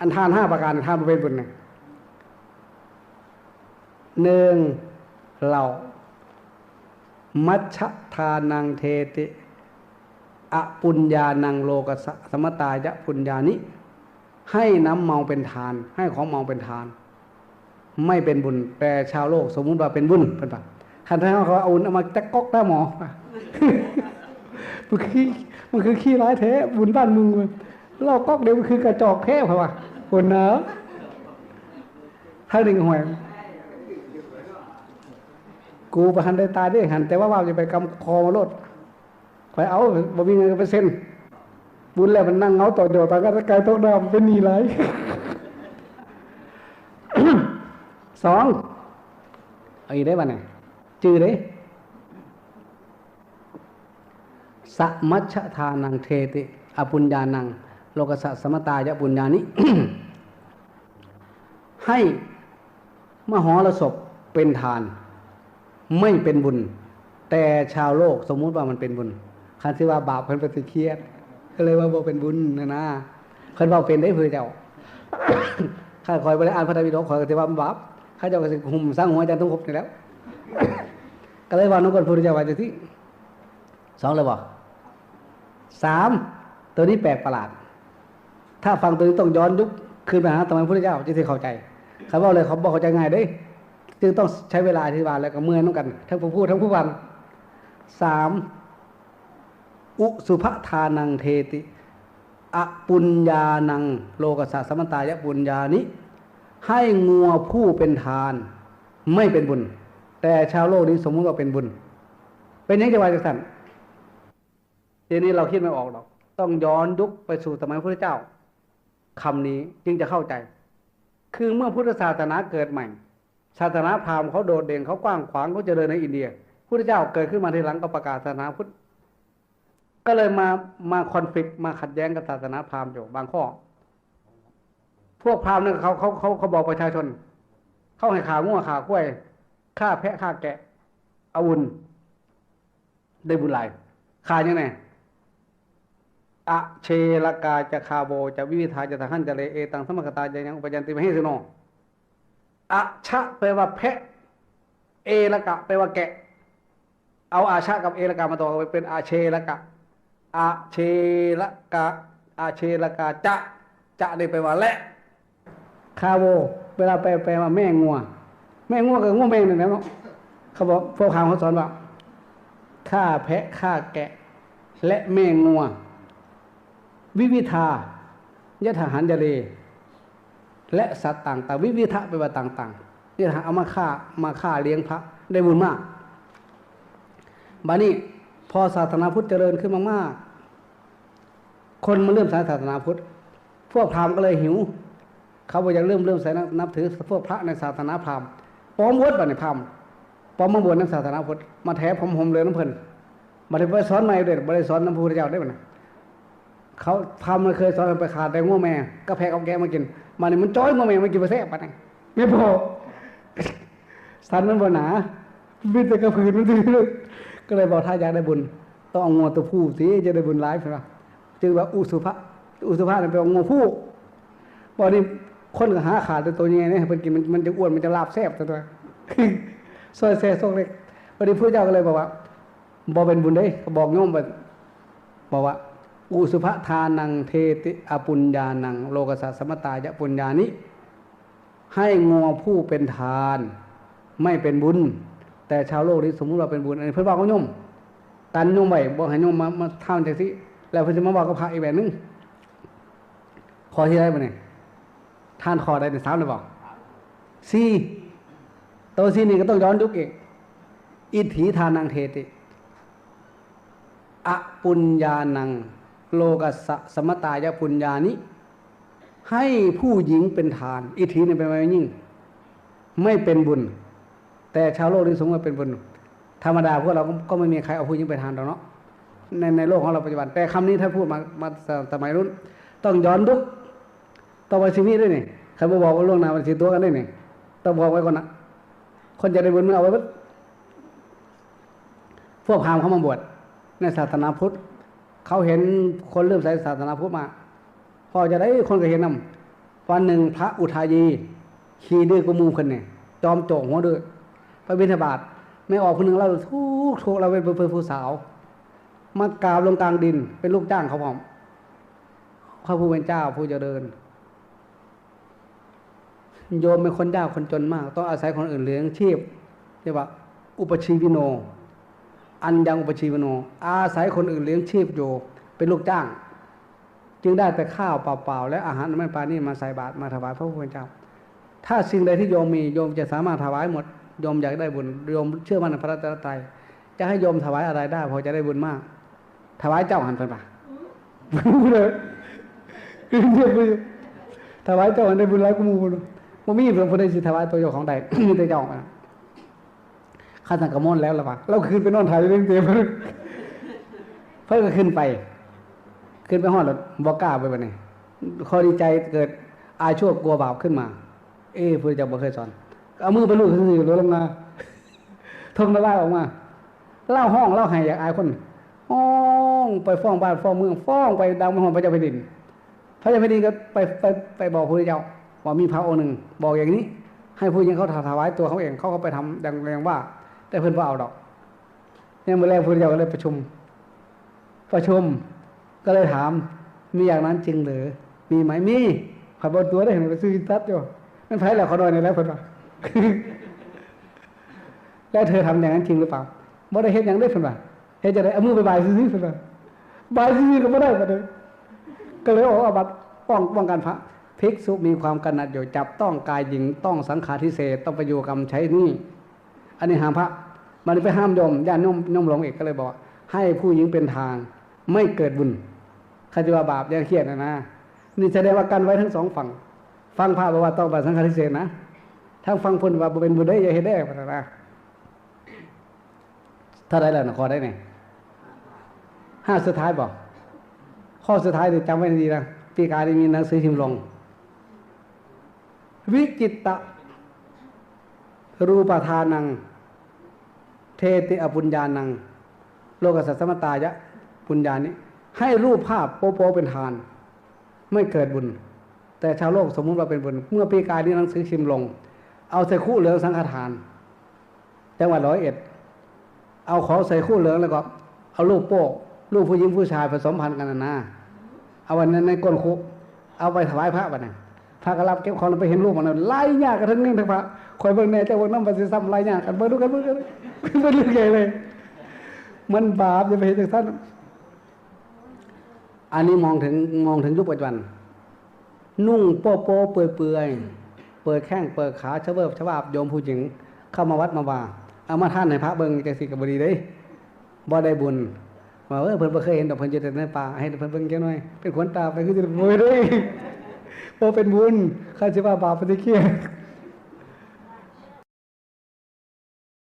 อันทานห้าประการทานบ่เป็นบุญนะหนึ่งเรามัชฌะทานังเทติอปุญญานังโลกสะสมตายะปุญญานิ ให้น้ำเมาเป็นทาน ให้ของเมาเป็นทาน ไม่เป็นบุญแปลชาวโลก สมมุติว่าเป็นบุญเป็นปะคันท้ายเขาเอาเอามาจักก๊อกหน้าหมอมันคือมันคือขี้ร้ายแท้บุญบ้านมึงมันเราก๊อกเดียวมันคือกระจอกแท้เพราะว่า คนเนอะถ้าหนึ่งหวยกูประหันได้ตายได้หัน แต่ว่าว่าจะไปกำคอมาลดคอยเอาบ่มีเงินไปเซ็นบุญแล้วมันนั่งเงาต่อโดดไปก็กลายโต๊ะดำเป็นหนีไรสองเอาอีกได้ป่ะเนี่ยจือเด้สัมัชทานังเทติอปุญญานัง โลกสัสสมตายะปุญญานิ ให้มหรสพเป็นทาน ไม่เป็นบุญ แต่ชาวโลกสมมุติว่ามันเป็นบุญคันที่ว่าบาปเพิ่นปฏิเครียด ก็เลยว่าบ่เป็นบุญนะนะเพิ่นว่าเป็นได้เพื่อเจ้าข้าคอยบริอ่านพระไตรปิฎกคอยก็สิว่ามับาปข้าเจ้าก็สิหุ่มสร้างหัวใจต้องครบนี่แล้ว ก็เลยว่านุกันพุทธเจ้าว่าจะที่สองเลยบ่สามตัวนี้แปลกประหลาด ถ้าฟังตัวนี้ต้องย้อนยุคคืนไปหาตำไมพระพุทธเจ้าจะที่เข้าใจ เขาบอกเลยเขาบอกเขาใจง่ายเด้จึงต้องใช้เวลาอธิบายแล้วก็เมื่อน้องกัน ทั้งผู้พูดทั้งผู้ฟังสามอุสุภทานังเทติอปุญญานัง โลกสัสสมตายะปุญญานิ ให้งัวผู้เป็นทาน ไม่เป็นบุญ แต่ชาวโลกนี้สมมุติว่าเป็นบุญ เป็นยังไงวะจักสันทีนี้เราคิดไม่ออกหรอก ต้องย้อนยุคไปสู่สมัยพระเจ้าคำนี้จึงจะเข้าใจ คือเมื่อพุทธศาสนาเกิดใหม่ ศาสนาพราหมณ์เขาโดดเด่นเขากว้างขวางเขาเจริญในอินเดียพุทธเจ้าเกิดขึ้นมาทีหลังก็ประกาศศาสนาพุทธก็เลยมามาคอนฟ lict มาขัดแย้งกับศาสนาพราหมณ์อยู่บางข้อ พวกพราหมณ์เนี่ยเขาเขาเขาเขาบอกประชาชน เข้าให้ขางัวขากล้วยฆ่าแพะฆ่าแกะเอาวุนได้บุญหลายขายังไง อะเชลกาจะคาโบจะวิวิธาจะทหันจะเลเอตังสมกตาจะยังอุปยันติมให้สโนอะชะแปลว่าแพะ เอละกะแปลว่าแกะ เอาอาชะกับเอละกะมาต่อกันเป็นอาเชละกะอาเชละกะอาเชละกะจะจะนี่แปลว่าและคาโวเวลาแปลแปลว่าแม่งัว แม่งัวกับงัวแม่นี่นะเนาะเขาบอกพวกข่าวเขาสอนว่าฆ่าแพะฆ่าแกะ และแม่งัว วิวิธายะทหารยะเล และสัตว์ต่างๆวิวิทะแปว่าต่างๆนี่นะเอามาฆ่ามาฆ่าเลี้ยงพระได้บุญมากบานี้พอศาสนาพุทธเจริญขึ้นมากๆคนมาเริ่มสายศาสนาพุทธ พวกพราหมณ์ก็เลยหิว เขาบอกอยากเริ่มเริ่มใส่นับถือพวกพระในศาสนาพราหมณ์ปลอมวดบ่ในพราหมณ์ปลอมมาบวชในศาสนาพุทธมาแถผมผมเลยน้ำเพลินมาได้ไปสอนใหม่เด็ดมาได้สอนน้ำพุทธเจ้าได้บ่นะ เขาพราหมณ์มันเคยสอนไปขาดแต่งัวแม่ก็แพกเอาแกมากินมาเนี่ยมันจ้อยงัวแม่มากินไปแซ่บปะเนี่ยไม่พอสันมันบ่หนาบินแต่กระพืนมันถือก็เลยบอกถ้าอยากได้บุญต้องเอางัวตัวผู้สิจะได้บุญร้ายใช่ไหมจึงว่าอุสุภะอุสุภะเนี่ยเป็นงัวผู้บอกนี่คนก็หาขาดตัวยังไงเนี่ยเพิ่นกินมันมันจะอ้วนมันจะลาบแซ่บตัวตัวซอยแซ่ซอกเล็กวันนี้พระเจ้าก็เลยบอกว่าบอกเป็นบุญได้บอกโยมว่าบอกว่า อุสุภทานังเทติอปุญญานัง โลกสัสมตายะปุญญานิ ให้งัวผู้เป็นทาน ไม่เป็นบุญ แต่ชาวโลกนี้สมมุติว่าเป็นบุญอันนี้เพื่อนบอกเขาโยมกันโยมไว้บอกให้โยมมามาทำจากสิแล้วเพื่อนจะมาบอกกับพระอีกแบบนึงขอที่ได้ปะเนี่ยท่านขอได้ในสามเลยบอกสี่ตัวสี่นี่ก็ต้องย้อนยุคอีกอิทธิทานังเทติอปุญญานัง โลกัสสมตายปุญญานิให้ผู้หญิงเป็นทาน อิทธิเนี่ยเป็นไงยิ่ง ไม่เป็นบุญ แต่ชาวโลกนี่สมมติว่าเป็นบุญ ธรรมดาพวกเราก็ก็ไม่มีใครเอาผู้หญิงไปทานหรอกเนาะในในโลกของเราปัจจุบัน แต่คำนี้ถ้าพูดมามาสมัยรุ่น ต้องย้อนยุคต้องไปชีวิตด้วยนี่ใครมาบอกว่าล่วงหน้าวันสีตัวกันได้นี่ต้องบอกไว้ก่อนนะคนจะได้บุญมันเอาไว้ปุ๊บพวกพราหมณ์เขามาบวชในศาสนาพุทธ เขาเห็นคนเริ่มใส่ศาสนาพุทธมา พอจะได้คนก็เห็นนำพอวันหนึ่งพระอุทายี ขี่ดื้อกุมูคนเนี่ยจอมโจงหัวดื้อไปบิณฑบาตไม่ออกคนหนึ่งเราทุกทุกเราเป็นเพื่อนผู้สาว มากราบลงกลางดิน เป็นลูกจ้างเขาพร้อมพระผู้เป็นเจ้าผู้เจริญโยมเป็นคนยากคนจนมาก ต้องอาศัยคนอื่นเลี้ยงชีพเรียกว่า อุปชีวิโน อันยังอุปชีวโน อาศัยคนอื่นเลี้ยงชีพอยู่เป็นลูกจ้าง จึงได้แต่ข้าวเปล่าๆและอาหารไม่ปานี่มาใส่บาตรมาถวายพระผู้เป็นเจ้า ถ้าสิ่งใดที่โยมมีโยมจะสามารถถวายหมดโยมอยากได้บุญโยมเชื่อมั่นในพระรัตนตรัยจะให้โยมถวายอะไรได้ พอจะได้บุญมาก ถวายเจ้าหันไปปะเลยเรียบเลยถวายเจ้าหันได้บุญแล้วก็มูบุญมันมีเพื่อนคนใดสิถวายตัวโยของใดมีแต่เจ้าอะ ข้าสังกมนแล้วละปะเราคืนไปนอนถ่ายเรื่องเต็มเพื่อก็ขึ้นไป ขึ้นไปห้องรถบอกกล้าไปวันนี้ข้อดีใจเกิดอายชั่วกลัวบาปขึ้นมา เอ้พระเจ้าบ่เคยสอนเอามือไปลูกซื่อๆลดลงมาทงละลายออกมาเล่าห้องเล่าให้อยากอายคนห้องไปฟ้องบ้านฟ้องเมืองฟ้องไปดังไปห้อพระเจ้าแผ่นดิน พระเจ้าแผ่นดินก็ไปไปไปบอกพระเจ้าว่ามีพระองค์หนึ่งบอกอย่างนี้ ให้ผู้หญิงเขาถวายตัวเขาเองเขาก็ไปทำดังแรงว่า แต่เพื่อนว่าเอาดอก เนี่ยเมื่อแรกพระเจ้าก็เลยประชุม ประชุมก็เลยถาม มีอย่างนั้นจริงหรือ มีไหมมีขับบนตัวได้เห็นไปซื้อตัดอยู่นั่นไผ่แล้วเขาโดนในแล้วเพิ่อนว่าแล้วเธอทำอย่างนั้นจริงหรือเปล่าบ่ได้เฮ็ดอย่างได้เพิ่อนว่าเฮ็ดจะได้เอามือไปบายซื่อเพิ่อนว่าบายซื่อก็บ่ได้บัดนี้ก็เลยออกอาบัตป้องป้องกันพระภิกษุมีความกำหนัดอยู่จับต้องกายหญิงต้องสังขารทิเศษต้องประโยกรรมใช้นี่ อันนี้ห้ามพระ มันไปห้ามโยมญาติโยมโยมหลงเอกก็เลยบอกว่าให้ผู้หญิงเป็นทาง ไม่เกิดบุญครจะว่าบาปยังเครียดนะนะนี่แสดงว่ากันไว้ทั้งสองฝั่ง ฟังพระบอกว่าต้องบาสังฆาทิเศษนะทั้งฟังพลว่าเป็นบุญได้อย่าเฮ็ดได้ปะนะถ้าได้แล้วนะขอได้ไงห้าสุดท้ายบอกข้อสุดท้ายเดี๋ยวจำไว้ดีนะปีกายได้มีหนังสือพิมพ์ลง วิจิตตะ รูปทานัง เทติอปุญญานัง โลกสัสสมตายะปุญญานี้ ให้รูปภาพโปโปเป็นทาน ไม่เกิดบุญ แต่ชาวโลกสมมุติว่าเป็นบุญ เมื่อปีกายนี้หนังสือพิมลง เอาใส่คู่เหลืองสังฆทาน จังหวัดร้อยเอ็ด เอาของใส่คู่เหลืองแล้วก็ เอาลูกโป๊กลูกผู้หญิงผู้ชายผสมพันธุ์กันนะนะเอาวันนั้นในก้นคุก เอาไปถวายพระวันนั้น พระก็รับเก็บของแล้วไปเห็นรูปมันนั้นไล่ยากกันทั้งนี้ทั้งพระคอยเบิ่งแน่เจ้าเบิ่งน้ำมันสิซ้ำไล่ยากกันเบิ่งดูกันเบิ่งกันเป็นเรื่องใหญ่เลย มันบาปอย่าไปเห็นจากท่านอันนี้มองถึงมองถึงยุคปัจจุบัน นุ่งโป๊โป๊เปื่อยเปื่อยเปิดแข้งเปิดขาเชเบิบชะบาบโยมผู้หญิง เข้ามาวัดมาว่าเอามาท่านให้พระเบิ่งจังสิกับบดีเด้บ่ได้บุญว่าเออเพิ่นบ่เคยเห็นดอกเพิ่นอยู่แต่ในป่าให้เพิ่นเบิ่งแค่หน่อยเป็นขนตาไปคือจะบ่ได้ เออเป็นบุญข้าจะว่าบาปปฏิเคีย